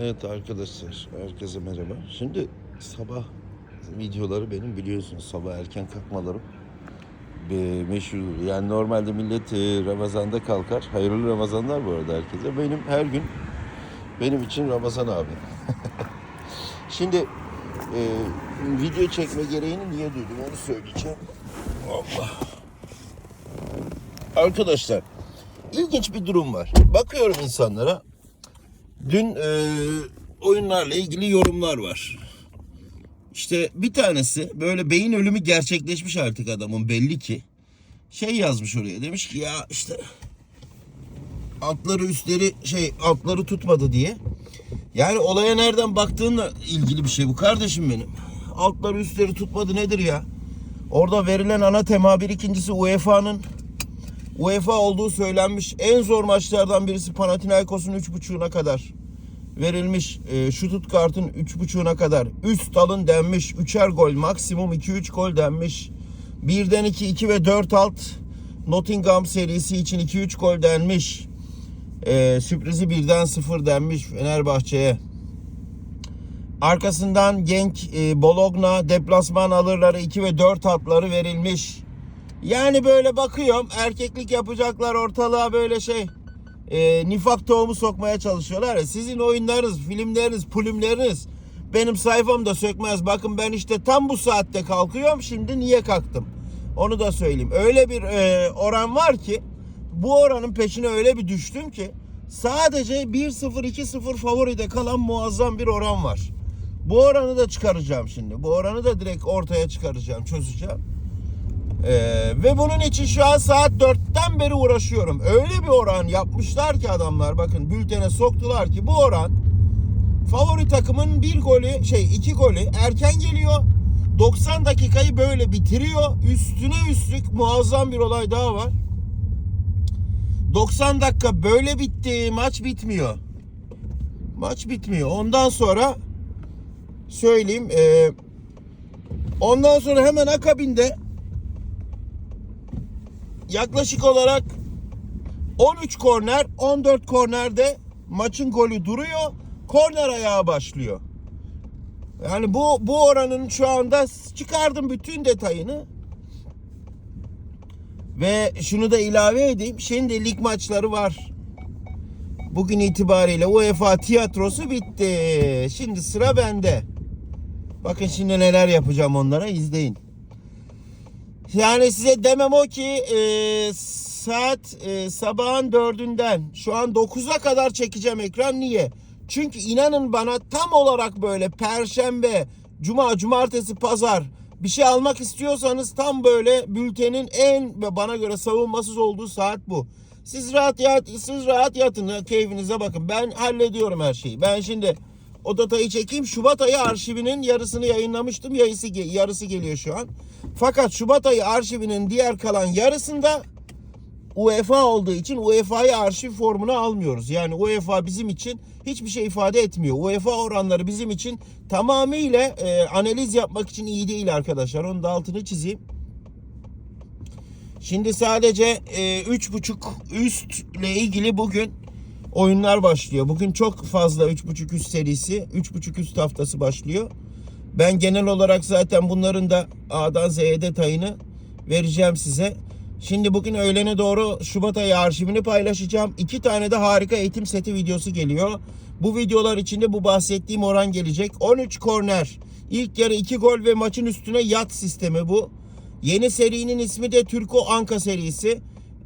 Evet arkadaşlar, herkese merhaba. Şimdi sabah videoları benim biliyorsunuz sabah erken kalkmalarım bir meşhur. Yani normalde millet e, Ramazan'da kalkar. Hayırlı Ramazanlar bu arada herkese. Benim her gün benim için Ramazan abi. Şimdi e, video çekme gereğini niye duydum onu söyleyeceğim. Allah. Arkadaşlar ilginç bir durum var. Bakıyorum insanlara. Dün e, oyunlarla ilgili yorumlar var. İşte bir tanesi böyle beyin ölümü gerçekleşmiş artık adamın belli ki. Şey yazmış oraya demiş ki ya işte altları üstleri şey altları tutmadı diye. Yani olaya nereden baktığınla ilgili bir şey bu kardeşim benim. Altları üstleri tutmadı nedir ya? Orada verilen ana tema bir ikincisi UEFA'nın UEFA olduğu söylenmiş. En zor maçlardan birisi Panathinaikos'un 3.5'una kadar verilmiş. E, Stuttgart'ın 3.5'una kadar. Üst alın denmiş. 3'er gol maksimum 2-3 gol denmiş. 1'den 2, 2 ve 4 alt Nottingham serisi için 2-3 gol denmiş. E, sürprizi 1'den 0 denmiş Fenerbahçe'ye. Arkasından Genk, e, Bologna deplasman alırları 2 ve 4 altları verilmiş. Yani böyle bakıyorum erkeklik yapacaklar ortalığa böyle şey e, nifak tohumu sokmaya çalışıyorlar ya. Sizin oyunlarınız, filmleriniz, pulümleriniz benim sayfamda sökmez. Bakın ben işte tam bu saatte kalkıyorum. Şimdi niye kalktım? Onu da söyleyeyim. Öyle bir e, oran var ki bu oranın peşine öyle bir düştüm ki sadece 1-0 2-0 favoride kalan muazzam bir oran var. Bu oranı da çıkaracağım şimdi. Bu oranı da direkt ortaya çıkaracağım, çözeceğim. Ee, ve bunun için şu an saat 4'ten beri uğraşıyorum. Öyle bir oran yapmışlar ki adamlar bakın bültene soktular ki bu oran favori takımın bir golü şey iki golü erken geliyor. 90 dakikayı böyle bitiriyor. Üstüne üstlük muazzam bir olay daha var. 90 dakika böyle bitti. Maç bitmiyor. Maç bitmiyor. Ondan sonra söyleyeyim. e, ondan sonra hemen akabinde yaklaşık olarak 13 korner, 14 kornerde maçın golü duruyor. Korner ayağı başlıyor. Yani bu bu oranın şu anda çıkardım bütün detayını. Ve şunu da ilave edeyim. Şimdi lig maçları var. Bugün itibariyle UEFA tiyatrosu bitti. Şimdi sıra bende. Bakın şimdi neler yapacağım onlara izleyin. Yani size demem o ki e, saat e, sabahın dördünden şu an 9'a kadar çekeceğim ekran. Niye? Çünkü inanın bana tam olarak böyle perşembe, cuma, cumartesi, pazar bir şey almak istiyorsanız tam böyle bültenin en bana göre savunmasız olduğu saat bu. Siz rahat yat, siz rahat yatın, keyfinize bakın. Ben hallediyorum her şeyi. Ben şimdi o datayı çekeyim. Şubat ayı arşivinin yarısını yayınlamıştım. Yarısı, yarısı geliyor şu an. Fakat Şubat ayı arşivinin diğer kalan yarısında UEFA olduğu için UEFA'yı arşiv formuna almıyoruz. Yani UEFA bizim için hiçbir şey ifade etmiyor. UEFA oranları bizim için tamamıyla e, analiz yapmak için iyi değil arkadaşlar. Onun da altını çizeyim. Şimdi sadece e, 3.5 üstle ilgili bugün oyunlar başlıyor. Bugün çok fazla 3.5 üst serisi, 3.5 üst haftası başlıyor. Ben genel olarak zaten bunların da A'dan Z'ye detayını vereceğim size. Şimdi bugün öğlene doğru Şubat ayı arşivini paylaşacağım. İki tane de harika eğitim seti videosu geliyor. Bu videolar içinde bu bahsettiğim oran gelecek. 13 korner. İlk yarı 2 gol ve maçın üstüne yat sistemi bu. Yeni serinin ismi de Türko Anka serisi.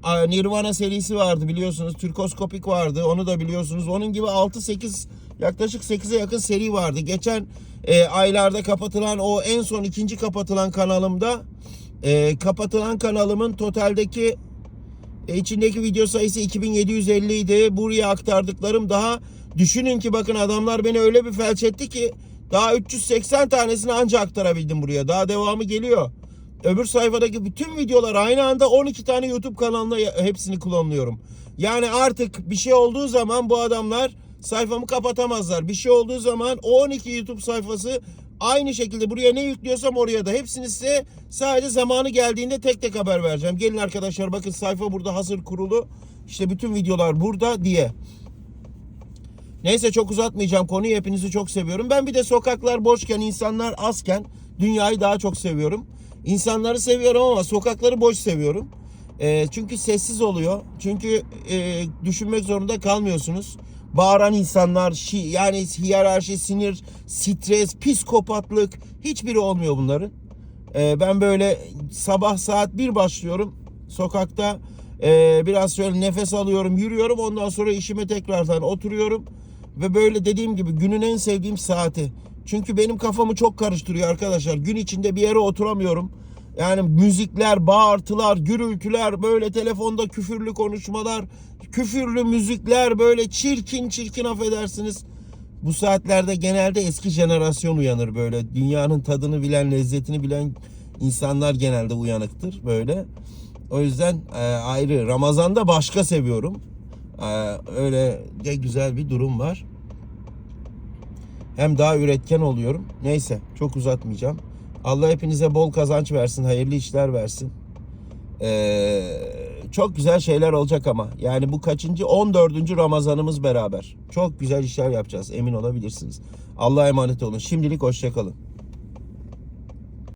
Nirvana serisi vardı biliyorsunuz. Türkoskopik vardı. Onu da biliyorsunuz. Onun gibi 6-8 yaklaşık 8'e yakın seri vardı. Geçen e, aylarda kapatılan o en son ikinci kapatılan kanalımda e, kapatılan kanalımın totaldeki e, içindeki video sayısı 2750 idi. Buraya aktardıklarım daha düşünün ki bakın adamlar beni öyle bir felç etti ki daha 380 tanesini anca aktarabildim buraya. Daha devamı geliyor. Öbür sayfadaki bütün videolar aynı anda 12 tane YouTube kanalına hepsini klonluyorum. Yani artık bir şey olduğu zaman bu adamlar sayfamı kapatamazlar. Bir şey olduğu zaman o 12 YouTube sayfası aynı şekilde buraya ne yüklüyorsam oraya da hepsini size sadece zamanı geldiğinde tek tek haber vereceğim. Gelin arkadaşlar bakın sayfa burada hazır kurulu. İşte bütün videolar burada diye. Neyse çok uzatmayacağım konuyu. Hepinizi çok seviyorum. Ben bir de sokaklar boşken, insanlar azken dünyayı daha çok seviyorum. İnsanları seviyorum ama sokakları boş seviyorum. Ee, çünkü sessiz oluyor. Çünkü e, düşünmek zorunda kalmıyorsunuz. Bağıran insanlar, şi, yani hiyerarşi, sinir, stres, psikopatlık hiçbiri olmuyor bunların. Ee, ben böyle sabah saat 1 başlıyorum. Sokakta e, biraz şöyle nefes alıyorum, yürüyorum. Ondan sonra işime tekrardan oturuyorum. Ve böyle dediğim gibi günün en sevdiğim saati. Çünkü benim kafamı çok karıştırıyor arkadaşlar. Gün içinde bir yere oturamıyorum. Yani müzikler, bağırtılar, gürültüler, böyle telefonda küfürlü konuşmalar, küfürlü müzikler, böyle çirkin çirkin affedersiniz. Bu saatlerde genelde eski jenerasyon uyanır böyle. Dünyanın tadını bilen, lezzetini bilen insanlar genelde uyanıktır böyle. O yüzden e, ayrı. Ramazan'da başka seviyorum. E, öyle de güzel bir durum var. Hem daha üretken oluyorum. Neyse çok uzatmayacağım. Allah hepinize bol kazanç versin, hayırlı işler versin. Ee, çok güzel şeyler olacak ama. Yani bu kaçıncı? 14. Ramazanımız beraber. Çok güzel işler yapacağız emin olabilirsiniz. Allah'a emanet olun. Şimdilik hoşçakalın.